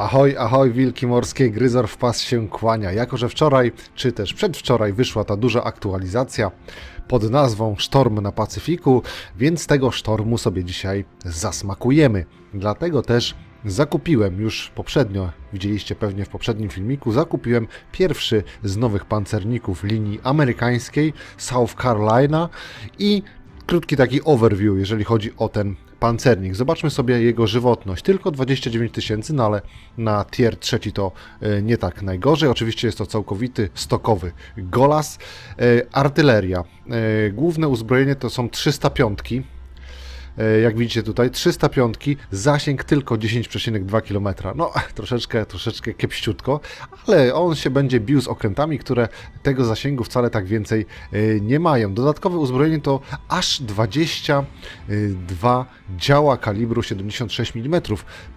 Ahoj, ahoj, wilki morskie, gryzor w pas się kłania. Jako, że wczoraj, czy też przedwczoraj wyszła ta duża aktualizacja pod nazwą Sztorm na Pacyfiku, więc tego sztormu sobie dzisiaj zasmakujemy. Dlatego też zakupiłem już poprzednio, widzieliście pewnie w poprzednim filmiku, zakupiłem pierwszy z nowych pancerników linii amerykańskiej South Carolina i krótki taki overview, jeżeli chodzi o ten pancernik. Zobaczmy sobie jego żywotność. Tylko 29 tysięcy, no ale na tier trzeci to e, nie tak najgorzej. Oczywiście jest to całkowity stokowy Golas. E, Artyleria. E, Główne uzbrojenie to są 305. E, Jak widzicie tutaj, 305, zasięg tylko 10,2 km. No, troszeczkę, troszeczkę kiepściutko, ale on się będzie bił z okrętami, które tego zasięgu wcale tak więcej e, nie mają. Dodatkowe uzbrojenie to aż 22 działa kalibru 76 mm.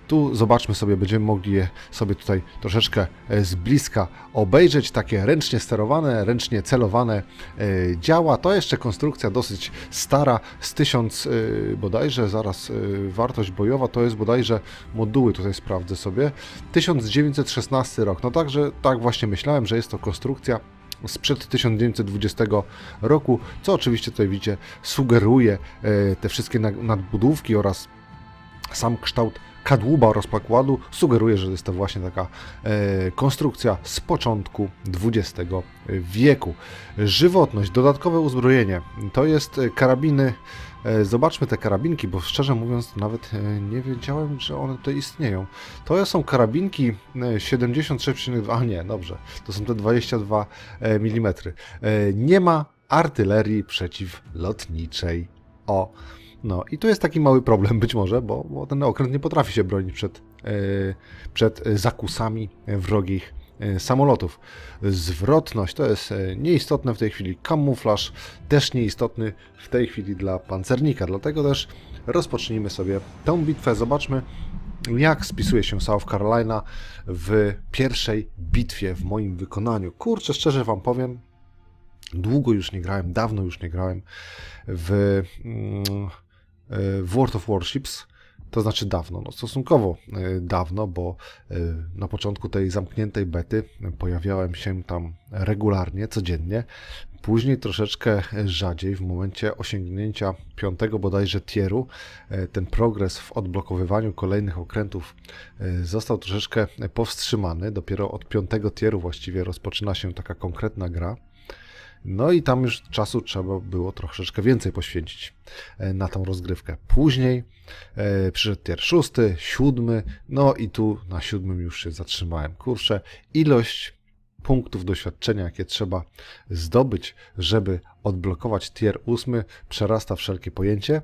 Tu zobaczmy sobie, będziemy mogli je sobie tutaj troszeczkę e, z bliska obejrzeć. Takie ręcznie sterowane, ręcznie celowane e, działa. To jeszcze konstrukcja dosyć stara, z 1000 e, bodajże, zaraz wartość bojowa to jest bodajże moduły, tutaj sprawdzę sobie, 1916 rok. No także tak właśnie myślałem, że jest to konstrukcja sprzed 1920 roku, co oczywiście tutaj widzicie sugeruje te wszystkie na- nadbudówki oraz sam kształt kadłuba oraz pokładu sugeruje, że jest to właśnie taka e, konstrukcja z początku XX wieku. Żywotność, dodatkowe uzbrojenie, to jest e, karabiny. E, zobaczmy te karabinki, bo szczerze mówiąc nawet e, nie wiedziałem, że one tutaj istnieją. To są karabinki e, 76,2, a nie, dobrze, to są te 22 mm. Nie ma artylerii przeciwlotniczej. O, no i tu jest taki mały problem być może, bo, bo ten okręt nie potrafi się bronić przed, e, przed zakusami wrogich e, samolotów. Zwrotność to jest e, nieistotne w tej chwili. Kamuflaż też nieistotny w tej chwili dla pancernika. Dlatego też rozpocznijmy sobie tę bitwę. Zobaczmy, jak spisuje się South Carolina w pierwszej bitwie w moim wykonaniu. Kurczę, szczerze Wam powiem, długo już nie grałem, dawno już nie grałem w, mm, w World of Warships. To znaczy dawno, no stosunkowo e, dawno, bo e, na początku tej zamkniętej bety pojawiałem się tam regularnie, codziennie. Później troszeczkę rzadziej, w momencie osiągnięcia piątego bodajże tieru, e, ten progres w odblokowywaniu kolejnych okrętów e, został troszeczkę powstrzymany. Dopiero od piątego tieru właściwie rozpoczyna się taka konkretna gra. No i tam już czasu trzeba było troszeczkę więcej poświęcić e, na tą rozgrywkę. Później e, przyszedł tier szósty, siódmy, no i tu na siódmym już się zatrzymałem. Kurczę, ilość punktów doświadczenia, jakie trzeba zdobyć, żeby odblokować tier ósmy, przerasta wszelkie pojęcie,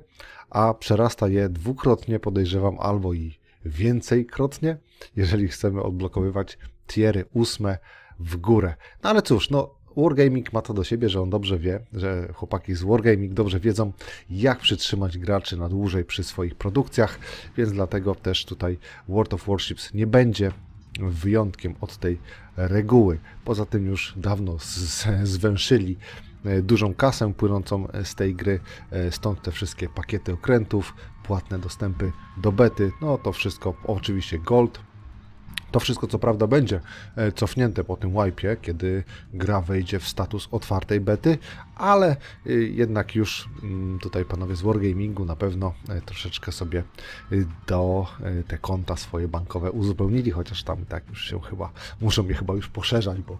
a przerasta je dwukrotnie, podejrzewam, albo i więcejkrotnie, jeżeli chcemy odblokowywać tiery ósme w górę. No ale cóż, no Wargaming ma to do siebie, że on dobrze wie, że chłopaki z Wargaming dobrze wiedzą, jak przytrzymać graczy na dłużej przy swoich produkcjach, więc dlatego też tutaj World of Warships nie będzie wyjątkiem od tej reguły. Poza tym już dawno zwęszyli e, dużą kasę płynącą z tej gry, e, stąd te wszystkie pakiety okrętów, płatne dostępy do bety, no to wszystko oczywiście gold, to wszystko, co prawda, będzie e, cofnięte po tym wipe, kiedy gra wejdzie w status otwartej bety, ale y, jednak już mm, tutaj panowie z Wargamingu na pewno e, troszeczkę sobie do e, te konta swoje bankowe uzupełnili, chociaż tam tak już się chyba, muszą je chyba już poszerzać, bo,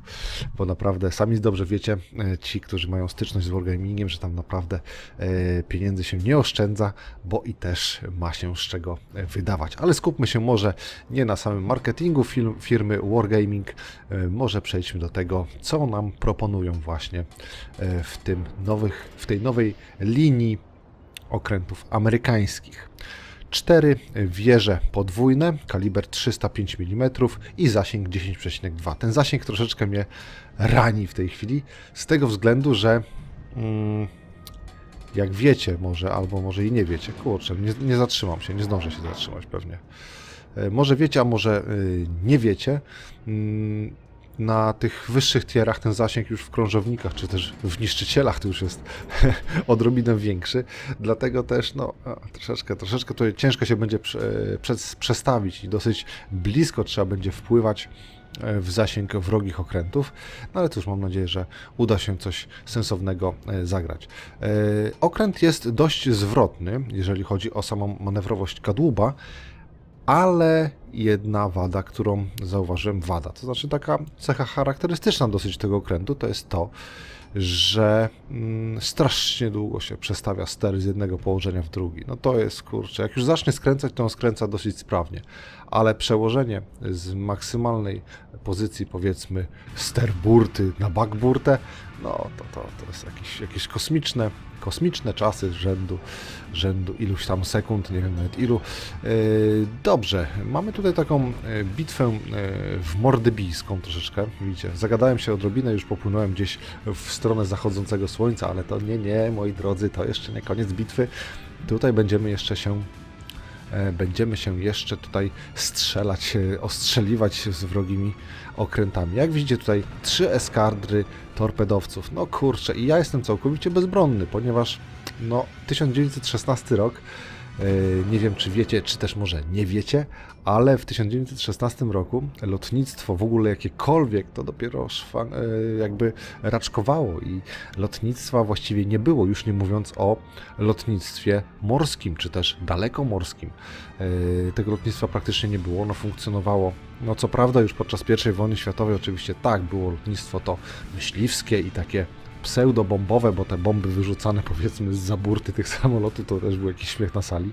bo naprawdę sami dobrze wiecie, e, ci, którzy mają styczność z Wargamingiem, że tam naprawdę e, pieniędzy się nie oszczędza, bo i też ma się z czego e, wydawać. Ale skupmy się może nie na samym marketingu film, firmy Wargaming, e, może przejdźmy do tego, co nam proponują właśnie e, w, tym nowych, w tej nowej linii okrętów amerykańskich. Cztery wieże podwójne, kaliber 305 mm i zasięg 10,2. Ten zasięg troszeczkę mnie rani w tej chwili, z tego względu, że mm, jak wiecie może, albo może i nie wiecie, kurczę, nie, nie zatrzymam się, nie zdążę się zatrzymać pewnie. E, Może wiecie, a może y, nie wiecie. Mm, na tych wyższych tierach ten zasięg już w krążownikach, czy też w niszczycielach to już jest odrobinę większy, dlatego też no troszeczkę, troszeczkę tutaj ciężko się będzie przestawić i dosyć blisko trzeba będzie wpływać e, w zasięg wrogich okrętów, no ale cóż, mam nadzieję, że uda się coś sensownego e, zagrać. E, Okręt jest dość zwrotny, jeżeli chodzi o samą manewrowość kadłuba, ale jedna wada, którą zauważyłem, wada, to znaczy taka cecha charakterystyczna dosyć tego okrętu, to jest to, że mm, strasznie długo się przestawia ster z jednego położenia w drugi. No to jest kurczę, jak już zacznie skręcać, to on skręca dosyć sprawnie, ale przełożenie z maksymalnej pozycji, powiedzmy, ster burty na backburtę, no to, to, to jest jakieś, jakieś kosmiczne, kosmiczne czasy rzędu, rzędu iluś tam sekund, nie wiem nawet ilu. Yy, Dobrze, mamy tutaj taką e, bitwę e, w mordybijską troszeczkę, widzicie, zagadałem się odrobinę, już popłynąłem gdzieś w stronę zachodzącego słońca, ale to nie, nie, moi drodzy, to jeszcze nie koniec bitwy. Tutaj będziemy jeszcze się e, będziemy się jeszcze tutaj strzelać, e, ostrzeliwać z wrogimi okrętami. Jak widzicie tutaj trzy eskadry torpedowców. No kurczę, i ja jestem całkowicie bezbronny, ponieważ no 1916 rok e, nie wiem, czy wiecie, czy też może nie wiecie, ale w 1916 roku lotnictwo w ogóle jakiekolwiek to dopiero szwa, e, jakby raczkowało i lotnictwa właściwie nie było, już nie mówiąc o lotnictwie morskim, czy też dalekomorskim. E, Tego lotnictwa praktycznie nie było, ono funkcjonowało, no co prawda już podczas I wojny światowej oczywiście tak, było lotnictwo to myśliwskie i takie pseudobombowe, bo te bomby wyrzucane powiedzmy z zaburty tych samolotów to też był jakiś śmiech na sali.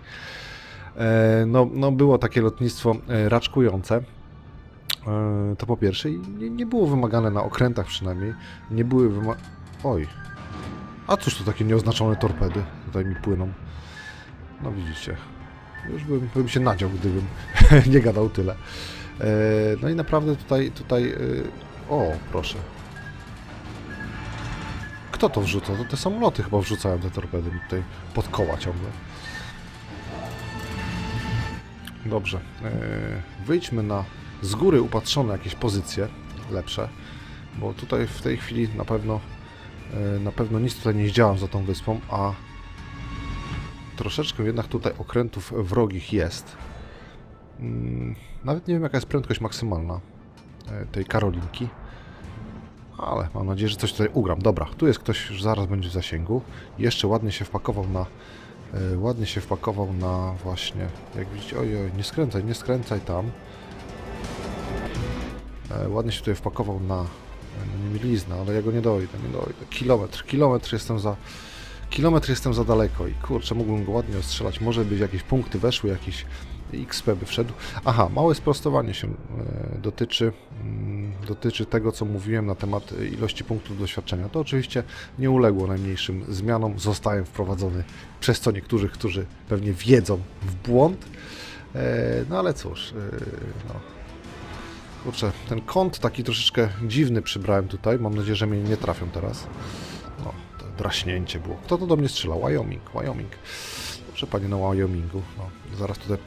E, No, no było takie lotnictwo e, raczkujące. E, To po pierwsze nie, nie było wymagane na okrętach przynajmniej. Nie były wymagane... Oj. A cóż to takie nieoznaczone torpedy tutaj mi płyną. No widzicie. Już bym, bym się nadział, gdybym nie gadał tyle. No i naprawdę tutaj, tutaj... O, proszę. Kto to wrzuca? To te samoloty chyba wrzucają te torpedy mi tutaj pod koła ciągle. Dobrze. e, Wyjdźmy na z góry upatrzone jakieś pozycje lepsze, bo tutaj w tej chwili na pewno e, na pewno nic tutaj nie zdziałam za tą wyspą, a troszeczkę jednak tutaj okrętów wrogich jest. Mm, Nawet nie wiem jaka jest prędkość maksymalna e, tej Karolinki. Ale mam nadzieję, że coś tutaj ugram. Dobra, tu jest ktoś, już zaraz będzie w zasięgu. Jeszcze ładnie się wpakował na... E, ładnie się wpakował na właśnie... Jak widzicie, oj, oj, nie skręcaj, nie skręcaj tam. E, ładnie się tutaj wpakował na... No nie mieliznę, ale ja go nie dojdę, nie dojdę. Kilometr, kilometr jestem za... Kilometr jestem za daleko i kurczę, mógłbym go ładnie ostrzelać. Może by jakieś punkty weszły, jakiś XP by wszedł. Aha, małe sprostowanie się e, dotyczy, mm, dotyczy tego, co mówiłem na temat ilości punktów doświadczenia. To oczywiście nie uległo najmniejszym zmianom. Zostałem wprowadzony przez co niektórych, którzy pewnie wiedzą w błąd. E, No ale cóż, e, no. Kurczę, ten kąt taki troszeczkę dziwny przybrałem tutaj. Mam nadzieję, że mnie nie trafią teraz. No, to draśnięcie było. Kto to do mnie strzelał? Wyoming, Wyoming. Dobrze, panie na Wyomingu. No, zaraz tutaj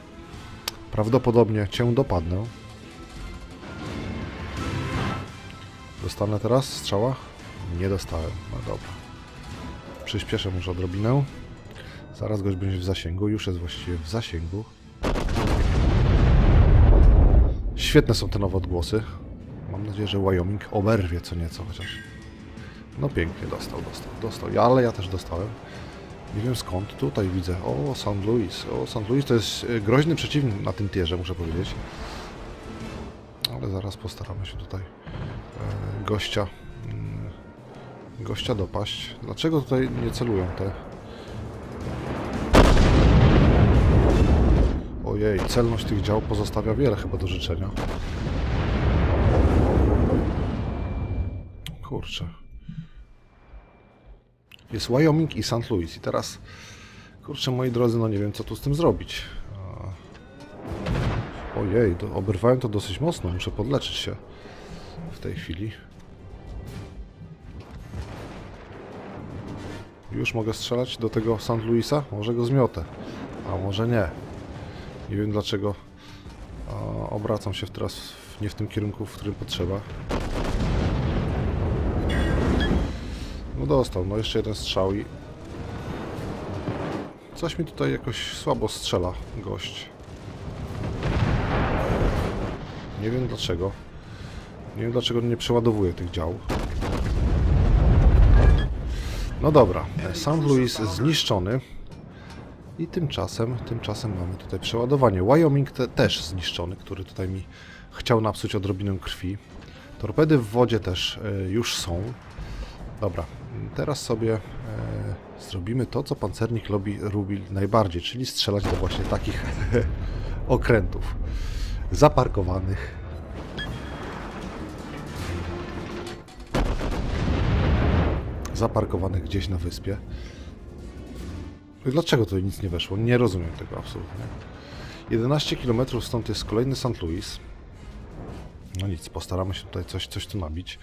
prawdopodobnie cię dopadnę. Dostanę teraz strzała? Nie dostałem. No dobra. Przyspieszę może odrobinę. Zaraz gość będzie w zasięgu. Już jest właściwie w zasięgu. Świetne są te nowe odgłosy. Mam nadzieję, że Wyoming oberwie co nieco chociaż. No pięknie, dostał, dostał, dostał. Ja, ale ja też dostałem. Nie wiem skąd. Tutaj widzę. O, St. Louis. O, St. Louis to jest e, groźny przeciwnik na tym tierze, muszę powiedzieć. Ale zaraz postaramy się tutaj e, gościa mm, gościa dopaść. Dlaczego tutaj nie celują te... Ojej, celność tych dział pozostawia wiele chyba do życzenia. Kurczę. Jest Wyoming i St. Louis. I teraz, kurczę, moi drodzy, no nie wiem, co tu z tym zrobić. Ojej, do, oberwałem to dosyć mocno. Muszę podleczyć się w tej chwili. Już mogę strzelać do tego St. Louisa? Może go zmiotę, a może nie. Nie wiem dlaczego. Obracam się teraz nie w tym kierunku, w którym potrzeba. No dostał, no jeszcze jeden strzał i... Coś mi tutaj jakoś słabo strzela gość. Nie wiem dlaczego. Nie wiem dlaczego nie przeładowuje tych dział. No dobra, St. Louis zniszczony. I tymczasem, tymczasem mamy tutaj przeładowanie. Wyoming te, też zniszczony, który tutaj mi chciał napsuć odrobinę krwi. Torpedy w wodzie też e, już są. Dobra, teraz sobie e, zrobimy to, co pancernik lubi, lubi najbardziej, czyli strzelać do właśnie takich okrętów zaparkowanych. Zaparkowanych gdzieś na wyspie. Dlaczego tutaj nic nie weszło? Nie rozumiem tego absolutnie. 11 km stąd jest kolejny St. Louis. No nic, postaramy się tutaj coś, coś tu nabić.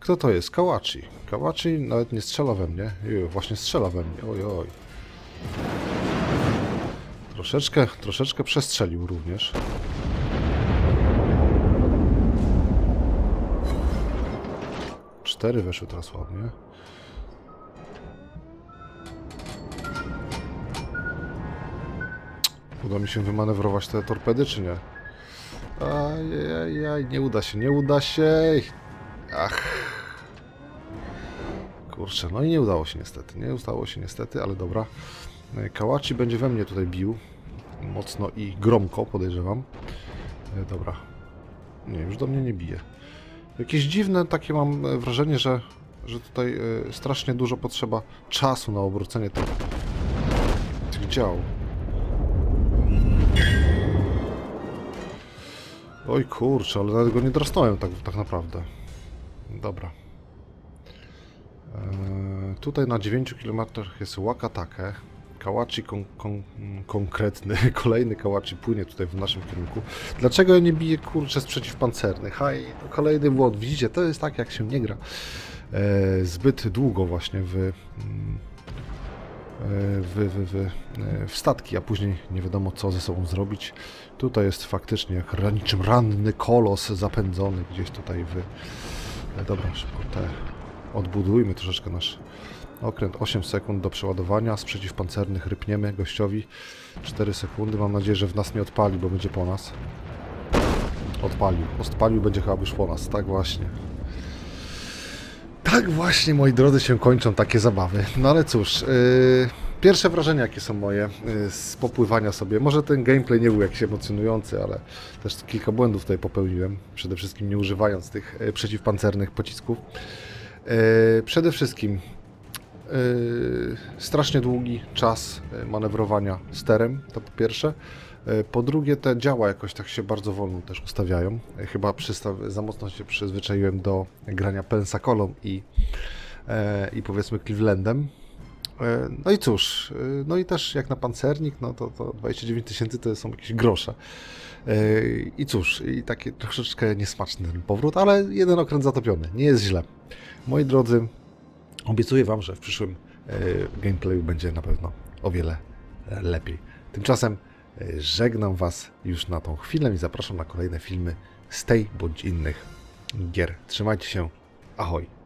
Kto to jest? Kawachi. Kawachi nawet nie strzela we mnie. Ju, właśnie strzela we mnie. Oj, oj. Troszeczkę, troszeczkę przestrzelił również. Cztery weszły teraz ładnie. Uda mi się wymanewrować te torpedy, czy nie? Ajajaj, nie uda się, nie uda się. Ach. Kurczę, no i nie udało się niestety. Nie udało się niestety, ale dobra. E, Kałachi będzie we mnie tutaj bił. Mocno i gromko, podejrzewam. E, Dobra. Nie, już do mnie nie bije. Jakieś dziwne takie mam e, wrażenie, że, że tutaj strasznie dużo potrzeba czasu na obrócenie tych, tych dział. Oj kurczę, ale nawet go nie drasnąłem tak, tak naprawdę. Dobra. Eee, tutaj na 9 km jest Wakatake. Kałachi kon, kon, konkretny, kolejny Kałachi płynie tutaj w naszym kierunku. Dlaczego ja nie biję kurczę z przeciwpancernych? Haj, kolejny błąd. Widzicie, to jest tak jak się nie gra. Eee, zbyt długo właśnie w, mm, w, w, w, statki, a później nie wiadomo co ze sobą zrobić. Tutaj jest faktycznie jak niczym ranny kolos zapędzony gdzieś tutaj w... E, Dobra, szybko te odbudujmy troszeczkę nasz okręt. 8 sekund do przeładowania, z przeciwpancernych rypniemy gościowi. 4 sekundy, mam nadzieję, że w nas nie odpali, bo będzie po nas. Odpalił. Odpalił, będzie chyba już po nas, tak właśnie. Tak właśnie, moi drodzy, się kończą takie zabawy. No ale cóż, yy, pierwsze wrażenia, jakie są moje yy, z popływania sobie. Może ten gameplay nie był jakiś emocjonujący, ale też kilka błędów tutaj popełniłem. Przede wszystkim nie używając tych yy, przeciwpancernych pocisków. Yy, przede wszystkim yy, strasznie długi czas yy, manewrowania sterem, to po pierwsze. Yy, Po drugie, te działa jakoś tak się bardzo wolno też ustawiają. Yy, Chyba za mocno się przyzwyczaiłem do grania Pensacolą i, e, i powiedzmy Clevelandem. E, No i cóż, e, no i też jak na pancernik, no to, to 29 tysięcy to są jakieś grosze. E, I cóż, i taki troszeczkę niesmaczny ten powrót, ale jeden okręt zatopiony, nie jest źle. Moi drodzy, obiecuję Wam, że w przyszłym e, gameplayu będzie na pewno o wiele e, lepiej. Tymczasem e, żegnam Was już na tą chwilę i zapraszam na kolejne filmy z tej bądź innych gier. Trzymajcie się, ahoj!